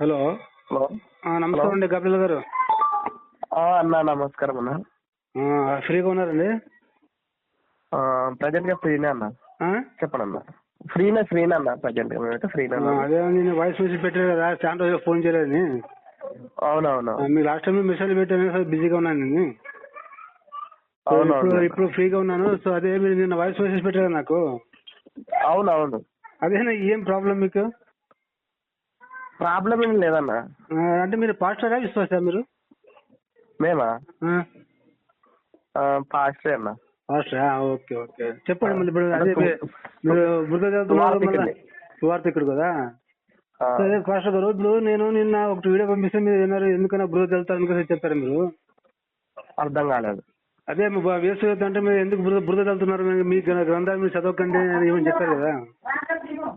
Hello. Hello. నమస్కారం అండి కపిల్ గారు. అన్న నమస్కారం అన్న. ఫ్రీగా ఉన్నారండి? ప్రజెంట్గా ఫ్రీనే అన్న? చెప్పండి అన్న. ఫ్రీనే ఫ్రీనే అన్న ప్రజెంట్గా మేమైతే ఫ్రీనే అదే నేను వాయిస్ మెసేజ్ పెట్టారు కదా చాలా రోజులు ఫోన్ చేయలేదని అవునవును. మీరు లాస్ట్ టైం మెసేజ్ పెట్టాను సార్ బిజీగా ఉన్నాను నేను. ఇప్పుడు ఇప్పుడు ఫ్రీగా ఉన్నాను సో అదే మీరు నిన్న వాయిస్ మెసేజ్ పెట్టారు నాకు. అవునవును. అదేనా ఏం ప్రాబ్లం మీకు? ప్రాబ్లం ఏం లేదన్న. ఆ, అంటే మీరు పాస్టరా విశ్వాసా మీరు? మేమా? ఆ, పాస్టే అన్న. పాస్టరా? Okay okay. చెప్పండి మళ్ళీ ఇప్పుడు అదే మీరు- మీరు బుద్ధ చదువుతున్నారు కదా? ఆ, అదే పాస్టర్ గారు ఇప్పుడు నేను నిన్న ఒక వీడియో పంపిస్తే మీరు ఏమన్నారు ఎందుకన్నా బృహ వెళ్తారు అనుకుని చెప్పారు మీరు? అర్థం కాలేదు. అదే మీ అంటే మీరు ఎందుకు బృహ బృహ వెళ్తున్నారు మీ గ్ర- గ్రంథాలు మీరు చదవకండి అని ఏమని చెప్పారు కదా?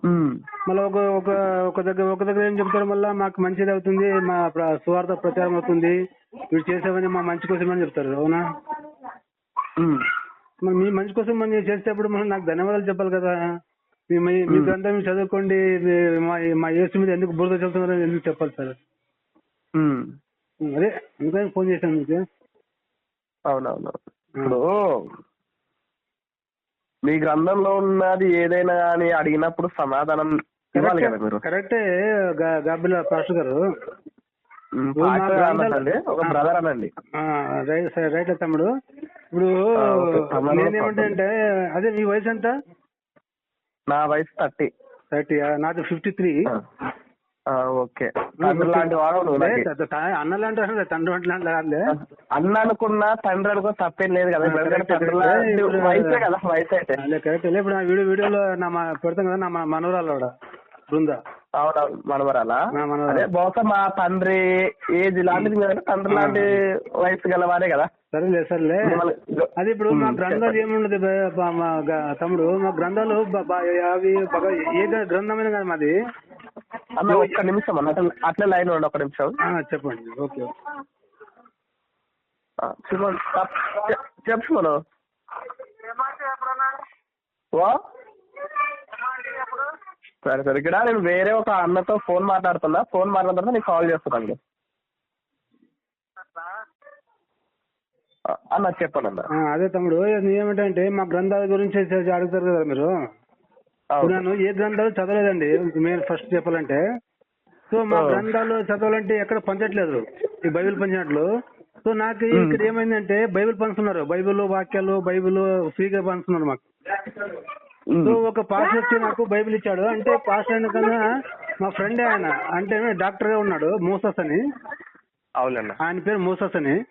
మళ్ళీ ఒక ఒక ఒక దగ్గర ఒక దగ్గర ఏం చెప్తారు? మళ్ళీ మాకు మంచిది అవుతుంది మా సువార్త ప్రచారం అవుతుంది. మీరు చేసేవని మా మంచి కోసం అని చెప్తారు అవునా? మరి మీ మంచి కోసం మనం చేసేటప్పుడు మనం నాకు ధన్యవాదాలు చెప్పాలి కదా. మీ మీ గ్రంథం మీరు చదువుకోండి మీ- యేసు మీద ఎందుకు బురద చదువుతున్నారని ఎందుకు చెప్పాలి సార్? అదే అందుకని ఫోన్ చేశాను మీకు. అవునవును. ఇప్పుడు మీ గ్రంథంలో ఉన్నది ఏదైనా కానీ అడిగినప్పుడు సమాధానం ఇవ్వాలి కదా మీరు? కరెక్టే గాబిల పాస్టర్ గారు. ఒక బ్రదర్ అనండి. రైట్ తమ్ముడు. ఇప్పుడు నేనేమంటే అంటే అదే మీ వయసు ఎంత? నా వయసు థర్టీ. థర్టీ నాది ఫిఫ్టీ త్రీ. ఓకే. లాంటి వాడు నువ్వు నాకు. అన్న లాంటి తండ్రి వంటి లాంటి. అన్న అనుకున్నా తండ్రి అనుకో తప్పేం లేదు కదా. వయసే కదా వయసు అయితే. కరెక్ట్ ఇప్పుడు నా వీడియో వీడియోలో నా పెడతాం కదా నా మనవరాలు కూడా బృందా. అవునవును మనవరాలా. అదే బహుశా మా తండ్రి ఏజ్ లాంటిది కదా తండ్రి లాంటి వయసు గలవారే కదా. సరేలే సరేలే. అది ఇప్పుడు మా గ్రంథాలు. ఏముండదు తమ్ముడు మా గ్రంథాలు అవి ఏ గ్ర- గ్రంథమైనా కదా మాది. అన్న ఒక్క నిమిషం అన్న అట్లా- అట్లే లైన్ ఉండి ఒక నిమిషం. చెప్పండి. ఓకే సుమన్ చెప్పు సుమను ఓ సరే సరే. ఇక్కడ నేను వేరే ఒక అన్నతో ఫోన్ మాట్లాడుతున్నా. ఫోన్ మాట్లాడిన తర్వాత నీకు కాల్ చేస్తాను అన్న చెప్పండి అన్న. ఆ, అదే తమ్ముడు. ఏమిటంటే మా గ్రంథాల గురించి అడుగుతారు కదా మీరు. నేను ఏ గ్రంథాలు చదవలేదండి. మీరు ఫస్ట్ చెప్పాలంటే. సో మా. గ్రంథాలు చదవాలంటే ఎక్కడ పంచట్లేదు. ఈ బైబిల్ పంచినట్లు. సో నాకు ఇక్కడ ఏమైందంటే బైబిల్ పంచుతున్నారు. బైబిల్ వాక్యాలు బైబిల్ ఫ్రీగా పంచుతున్నారు మాకు. సో ఒక పాస్టర్ వచ్చి నాకు బైబిల్ ఇచ్చాడు. అంటే పాస్టర్ అయిన కన్నా మా ఫ్రెండ్ ఆయన. అంటే డాక్టర్గా ఉన్నాడు మోసస్ అని. అవునన్న ఆయన పేరు మోసస్ అని.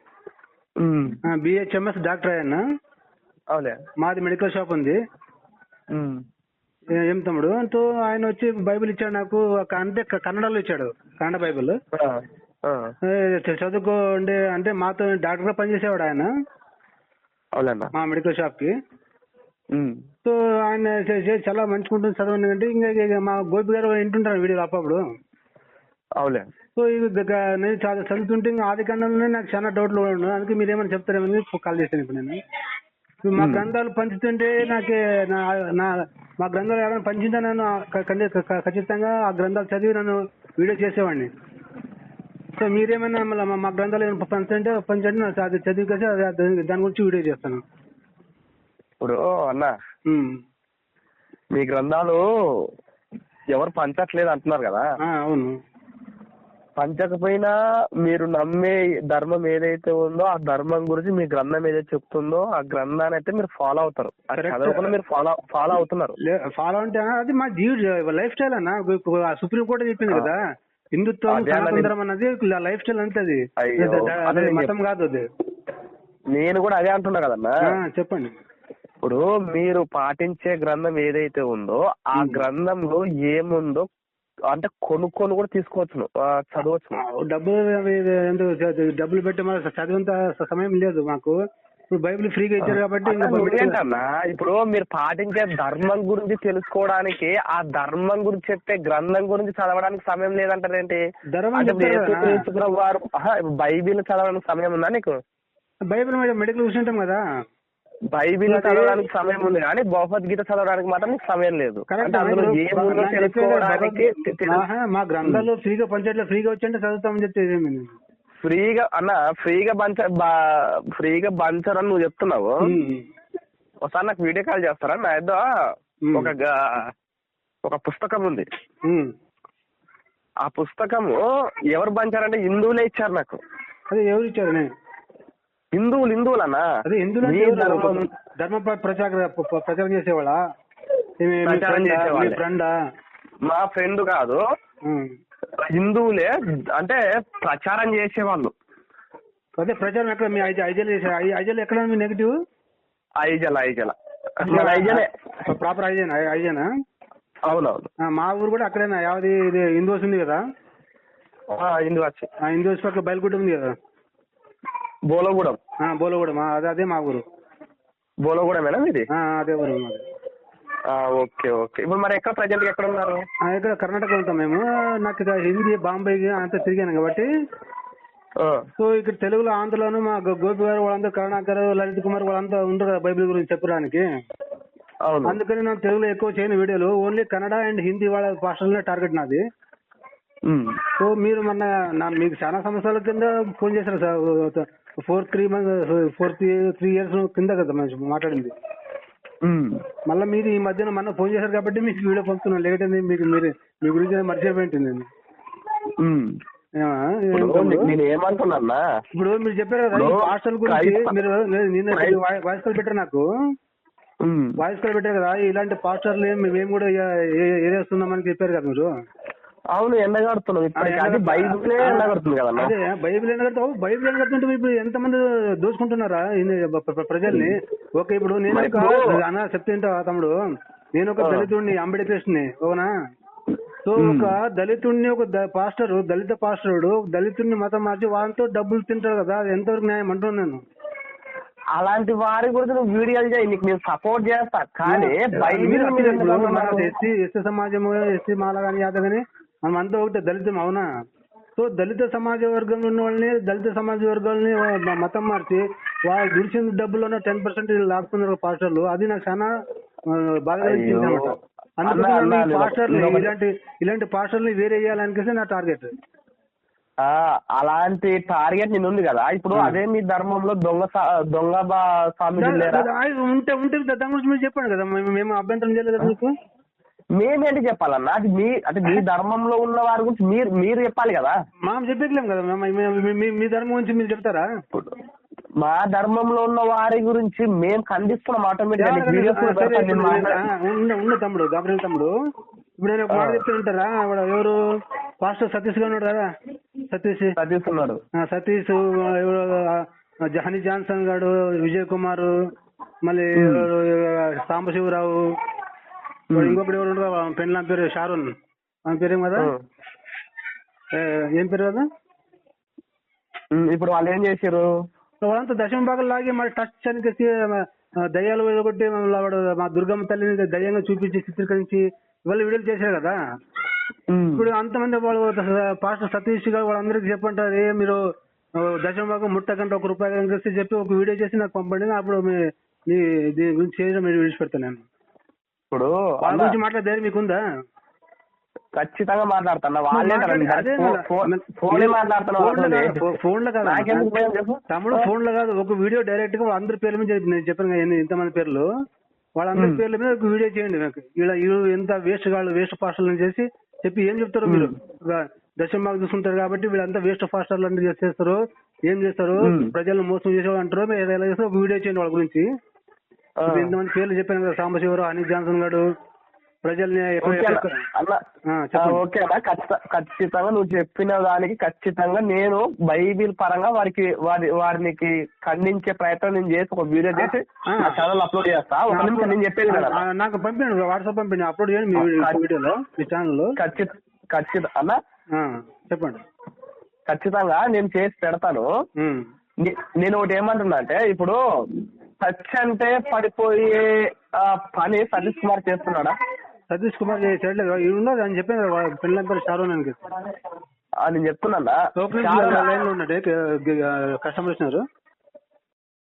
బిహెచ్ఎంఎస్ డాక్టర్ ఆయన. అవులే మాది మెడికల్ షాప్ ఉంది. ఏ- తమ్ముడు? సో ఆయన వచ్చి బైబిల్ ఇచ్చాడు నాకు అంటే క- కన్నడలో ఇచ్చాడు కన్నడ బైబిల్. ఆ, ఆ. ఏ, చ- చదువుకోండి అంటే మాతో డాక్టర్గా పనిచేసేవాడు ఆయన. మా మెడికల్ షాప్కి. సో ఆయన చాలా మంచిగుంటుంది చదవండి అంటే ఇంకా మా గోపి గారు వింటుంటారు వీడియో అప్పుడప్పుడు. అవులే. సో నేను చాలా చదువుతుంటే ఇంకా ఆది కాండంలోనే నాకు చాలా డౌట్లు ఉన్నాయి అందుకే మీరు ఏమైనా చెప్తారేమని కాల్ చేశాను ఇప్పుడు నేను. మా గ్రంథాలు పంచుతుంటే నాకే నా మా గ్రంథాలు ఎవరైనా పంచిందా నేను క- ఖండి- క- క- ఖచ్చితంగా ఆ గ్రంథాలు చదివి నన్ను వీడియో చేసేవాడిని. సో మీరేమైనా మళ్ళీ మా- గ్రంథాలు ఏమైనా పంచుతుంటే పంచండి అది చదివి కలిసి దాని గురించి వీడియో చేస్తాను. ఇప్పుడు అన్న. మీ గ్రంథాలు ఎవరు పంచట్లేదు అంటున్నారు కదా? అవును. పంచకపోయినా మీరు నమ్మే ధర్మం ఏదైతే ఉందో ఆ ధర్మం గురించి మీ గ్రంథం ఏదైతే చెప్తుందో ఆ గ్రంథాన్ని అయితే మీరు ఫాలో అవుతారు. చదవకుండా మీరు ఫాలో ఫాలో అవుతున్నారు. ఫాలో అంటే అది మా జీవిత లైఫ్ స్టైల్ అన్న. సుప్రీం కోర్టు చెప్పింది కదా. హిందుత్వం సనాతన అన్నది లైఫ్ స్టైల్ అంతే అది. మతం కాదు అది. నేను కూడా అదే అంటున్నా కదన్నా. చెప్పండి. ఇప్పుడు మీరు పాటించే గ్రంథం ఏదైతే ఉందో ఆ గ్రంథంలో ఏముందో అంటే కొనుక్కొని కూడా చదవచ్చును. ఆ, డబ్బులు డబ్బులు పెట్టి మన చదివేంత సమయం లేదు మాకు. ఇప్పుడు బైబిల్ ఫ్రీగా ఇచ్చారు కాబట్టి ఏంటన్నా ఇప్పుడు మీరు పాటించే ధర్మం గురించి తెలుసుకోవడానికి ఆ ధర్మం గురించి చెప్పే గ్రంథం గురించి చదవడానికి సమయం లేదంటారేంటి? వారు బైబిల్ చదవడానికి సమయం ఉందా నీకు? బైబిల్ మెడికల్ కూర్చుంటాం కదా. బైబిల్ చదవడానికి సమయం ఉంది కానీ భగవద్గీత చదవడానికి మాత్రం నీకు సమయం లేదు చెప్పేది తెలుసుకోవడానికి మా గ్రంథాలు ఫ్రీగా పంచట్లో ఫ్రీగా వచ్చింటే చదువుతామని నేను. ఫ్రీగా అన్న ఫ్రీగా బంచ ఫ్రీగా బంచరని నువ్వు చెప్తున్నావు. ఒకసారి నాకు వీడియో కాల్ చేస్తారా నా ఏదో. ఒక ఒక పుస్తకం ఉంది. ఆ పుస్తకము ఎవరు పంచారంటే హిందువులే ఇచ్చారు నాకు అదే ఎవరు ఇచ్చారు నేను హిందువులు హిందువులన్నా అదే ఎందులో నీ ధర్మం ధర్మ ప్ర- ప్రచార ప్ర- ప్ర- ప్రచారం చేసేవాళ్ళ? ఈమె మీ ప్రచారం ఫ్రెండా? మీ. ఫ్రెండా మా ఫ్రెండ్ కాదు. ఉమ్. హిందువులే అంటే ప్రచారం చేసేవాళ్ళు. అదే ప్రచారం ఎక్కడ? మీ ఐజ ఐజల్ చేసే ఐ- ఐజల్ ఎక్కడ ఉంది మీ నెగిటివ్ ఐజల. ఐజల? మన ఐజలే. ప్రాపర్ ఐజన్? ఐజనా? అవునవును. ఆ, మా ఊరు కూడా అక్కడేనా? యావది ఇది హిందూస్ ఉంది కదా? ఆ, హిందూ వచ్చి. ఆ హిందూస్ పక్క బయలుగుడ్డ ఉంది కదా? బోలగూడెం? బోలగూడెం. అదే అదే మా ఊరు. బోలగూడెమేనా మీది? ఆ, అదే ఊరు మాది. Okay okay. ఇప్పుడు మరి ఎక్కడ ప్రజెంట్ ఎక్కడ ఉన్నారు ఇక్కడ కర్ణాటక ఉంటాం మేము. నాకు ఇక హిందీ బాంబే అంతా తిరిగాను కాబట్టి. సో ఇక్కడ తెలుగులో ఆంధ్రలోను మా గోపి గారు వాళ్ళంతా కరుణాకర్ లలిత్ కుమార్ వాళ్ళంతా ఉండరు కదా బైబిల్ గురించి చెప్పడానికి. అందుకని నేను తెలుగులో ఎక్కువ చేయను వీడియోలు. ఓన్లీ కన్నడ అండ్ హిందీ వాళ్ళ భాషలనే టార్గెట్ నాది. సో మీరు మొన్న మీకు చాలా సంవత్సరాల కింద ఫోన్ చేశారు sir. Four three month four three years కింద కదా మనం మాట్లాడింది. మళ్ళీ మీరు ఈ మధ్యన మొన్న ఫోన్ చేశారు కాబట్టి మీకు వీడియో పంపుతున్నాను లేకపోతే మీకు మీరు మీ గురించి మర్చిపోయింది నేను. ఇప్పుడు తమ్ముడు? నేను ఏమంటున్నా ఇప్పుడు మీరు చెప్పారు కదా హాస్టల్ గురించి మీరు నేను- నేను క్రైస్త- వాయి- వాయిస్ కాల్ పెట్టారు నాకు. వాయిస్ కాల్ పెట్టారు కదా ఇలాంటి పాస్టర్లు మేము కూడా ఏరేస్తున్నామని చెప్పారు కదా మీరు. అవును ఎండగడుతున్నాం ఇప్పటికి అది బైబిలే ఎండగడుతుంది కదన్నా అదే బైబిల్ ఎండగడతావు బైబిల్ ఎండగడుతుంటే ఇప్పుడు ఎంతమంది దోచుకుంటున్నారా? ప్రజల్ని? ఓకే ఇప్పుడు నేను ఒక అన్న చెప్తుంటా తమ్ముడు? నేను ఒక. దళితుడిని అంబేద్కర్ని ఓనా సో ఒక దళితుడిని ఒక పాస్టర్ దళిత పాస్టరుడు దళితుడిని మతం మార్చి వాళ్ళతో డబ్బులు తింటారు కదా అది ఎంతవరకు న్యాయం అంటున్నాను నేను? అలాంటి వారి గురించి నువ్వు వీడియోలు చేయి నీకు నేను సపోర్ట్ చేస్తా. కానీ బైబిల్? ఎస్సీ ఎస్సీ సమాజం ఎస్సీ మాల కానీ యాదవ్ కానీ మనం అంతా ఒకటే దళితం అవునా? సో దళిత సమాజ వర్గంలో ఉన్న వాళ్ళని దళిత సమాజ వర్గాలని మతం మార్చి వాళ్ళు దుడిచిన డబ్బుల్లో టెన్ పర్సెంట్ లాక్కున్నారు పాస్టర్లు. అది నాకు చాలా అందుకని నేను ఒకటి- ఇలాంటి ఇలాంటి పాస్టర్ని వేరే చేయాలనిపిస్తే నా టార్గెట్. ఆ, అలాంటి టార్గెట్ నేను ఉంది కదా? ఇప్పుడు. అదే మీ ధర్మంలో దొంగ దొంగ లేరా? ఉంటే ఉంటే దాని గురించి మీరు చెప్పండి కదా. మేము అభ్యంతరం చేయలేదు మీకు? మేమేంటి చెప్పాలన్నా అది మీ అంటే మీ ధర్మంలో ఉన్న వారి గురించి మీరు మీరు చెప్పాలి కదా. మామ చెప్పట్లేం కదా మీ- ధర్మం గురించి మీరు చెప్తారా? మా ధర్మంలో ఉన్న వారి గురించి మేము ఖండిస్తున్నాం ఆటోమేటిక్ ఉన్న తమ్ముడు గాబ్రియల్ తమ్ముడు. ఇప్పుడు నేను ఒక మాట ఆ. చెప్తే ఉంటారా వాడు ఎవరు? పాస్టర్ సతీష్గా ఉన్నాడు కదా? సతీష్. సతీష్ ఎవరు ఆ, జహనీ జాన్సన్ గాడు విజయ్ కుమార్ మళ్ళీ సాంబశివరావు వాడు ఇంకొకటి ఎవరు ఉండగా పెళ్ళ పేరు షారున్. ఆమె పేరు కదా? ఏ, ఏం పేరు కదా? ఉమ్, ఇప్పుడు వాళ్ళు ఏం చేశారు వాళ్ళంతా దశమ భాగం లాగి మరి టచ్ అని చేసి ఆ, దయ్యాలు కొట్టి వాడు మా దుర్గమ్మ తల్లిని దయ్యంగా చూపించి చిత్రీకరించి ఇవాళ వీడియోలు చేశారు కదా? ఇప్పుడు అంతమంది వాళ్ళు పాస్టర్ సతీష్ గారు వాళ్ళందరికీ చెప్పంటారు ఏ మీరు ఆ, దశమ భాగం ముట్టకంటే ఒక రూపాయి చెప్పి ఒక వీడియో చేసి నాకు పంపండి అప్పుడు మీ మీ దీని గురించి చేయడం మీరు విడిచిపెడతాను నేను. ఇప్పుడు వాళ్ళ గురించి మాట్లాడే ధైర్యం మీకుందా? ఖచ్చితంగా మాట్లాడుతున్నా వాళ్ళే కదా మాట్లాడి- అదే కదా. ఫోనే మాట్లాడుతున్నా ఫోన్లో కాదు, ఫో- ఫోన్లో కాదు. తమ్ముడు ఒక వీడియో డైరెక్ట్గా అందరి పేర్ల మీద నేను చెప్పాను ఎంతమంది పేర్లు. వాళ్ళందరి. పేర్ల మీద ఒక వీడియో చేయండి నాకు ఇలా ఎంత వేస్ట్ కాళ్ళు వేస్ట్ పాస్టర్లు చేసి చెప్పి ఏం చెప్తారు మీరు. దశమాకు చూసుకుంటారు కాబట్టి వీళ్ళంతా వేస్ట్ పాస్టర్లు చేస్తారు ఏం చేస్తారు. ప్రజలను మోసం చేసేవాళ్ళు అంటారు. మీరు ఎలా చేస్తారో ఒక వీడియో చేయండి వాళ్ళ గురించి. ఇప్పుడు ఎంతమంది పేర్లు చెప్పాను కదా సాంబశివరావు అనిల్ జాన్సన్ గారు ప్రజల్ని ఎక్కడ- ఓకే అన్న. ఎక్కడ- అన్న ఆ, ఆ, చెప్పండి ఓకే అన్న ఖచ్చిత- ఖచ్చితంగా నువ్వు చెప్పిన దానికి ఖచ్చితంగా నేను బైబిల్ పరంగా వారికి వారి వారికి ఖండించే ప్రయత్నం నేను చేసి ఒక వీడియో చేసి. నా ఛానల్ అప్లోడ్ చేస్తా. ఒక నిమిషం నేను చెప్పేది కదా నాకు పంపించండి వాట్సాప్ పంపించండి అప్లోడ్ చేయండి మీ వీడియోలో మీ ఛానల్లో. ఖచ్చిత ఖచ్చిత అన్న? చెప్పండి. ఖచ్చితంగా నేను చేసి పెడతాను. నేను ఒకటి ఏమంటున్నా అంటే ఇప్పుడు టచ్ అంటే పడిపోయే పని సతీష్ కుమార్ చేస్తున్నాడా? సతీష్ కుమార్ చేయట్లేదు. ఉన్నది అని చెప్పాను కదా వాళ్ళ పిల్లల పేరు షారూన్ అని నేను చెప్తున్నా కస్టమర్ వచ్చినారు.